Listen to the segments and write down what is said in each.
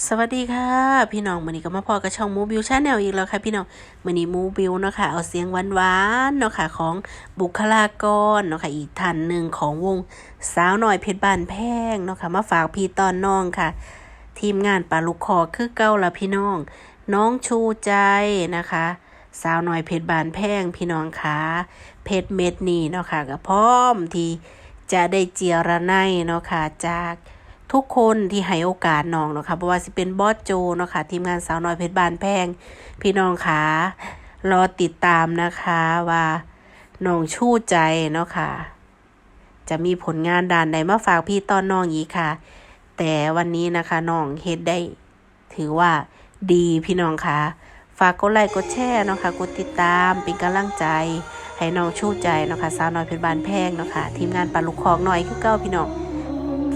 สวัสดีค่ะ พี่น้องวันนี้ก็มาพอกับช่องมูบิวชาแนลอีกแล้วค่ะ พี่น้องวันนี้มูบิวเนาะค่ะ เอาเสียงหวานๆเนาะค่ะของบุคลากรเนาะค่ะอีกท่านหนึ่งของวงสาวหน่อยเพชรบานแพงเนาะค่ะมาฝากพี่ตอนน้องค่ะ ทีมงานปลาลูกคอคือเก้าละพี่น้อง น้องชูใจนะคะ สาวหน่อยเพชรบานแพงพี่น้องค่ะเพชรเม็ดนี่เนาะค่ะก็พร้อมที่จะได้เจียระไนเนาะค่ะจาก ทุกคนที่ให้โอกาสน้องเนาะค่ะเพราะว่าสิเป็นบอสโจเนาะค่ะทีมงานสาวน้อยเพชรบานแพง พี่น้องค่ะรอติดตามนะคะว่าน้องชู้ใจเนาะค่ะ จะมีผลงานด้านใดมาฝากพี่ตอนน้องอีกค่ะ แต่วันนี้นะคะน้องเฮ็ดได้ ถือว่าดีพี่น้องค่ะ ฝากกดไลค์กดแชร์เนาะค่ะกดติดตามเป็นกำลังใจให้น้องชู้ใจเนาะค่ะสาวน้อยเพชรบานแพงเนาะค่ะทีมงานปลาลูกคอกหน่อยคือเก้าพี่น้อง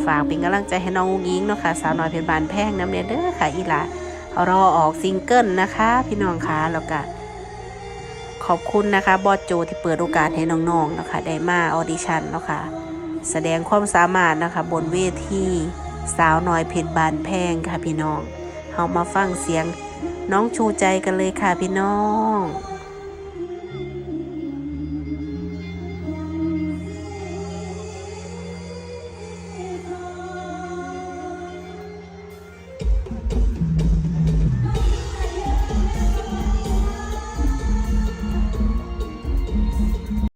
ฝากเป็นกำลังใจให้น้องยิงเนาะค่ะสาวน้อยเพชรบานแพงน้ำเนเด้อค่ะอีหลารอออกซิงเกิลนะคะ พี่น้องคะแล้วก็ขอบคุณนะคะบอสโจที่เปิดโอกาสให้น้องๆเนาะคะได้มาออดิชั่นเนาะค่ะแสดงความสามารถนะคะบนเวทีสาวน้อยเพชรบานแพงค่ะพี่น้อง เฮามาฟังเสียงน้องชูใจกันเลยค่ะพี่น้อง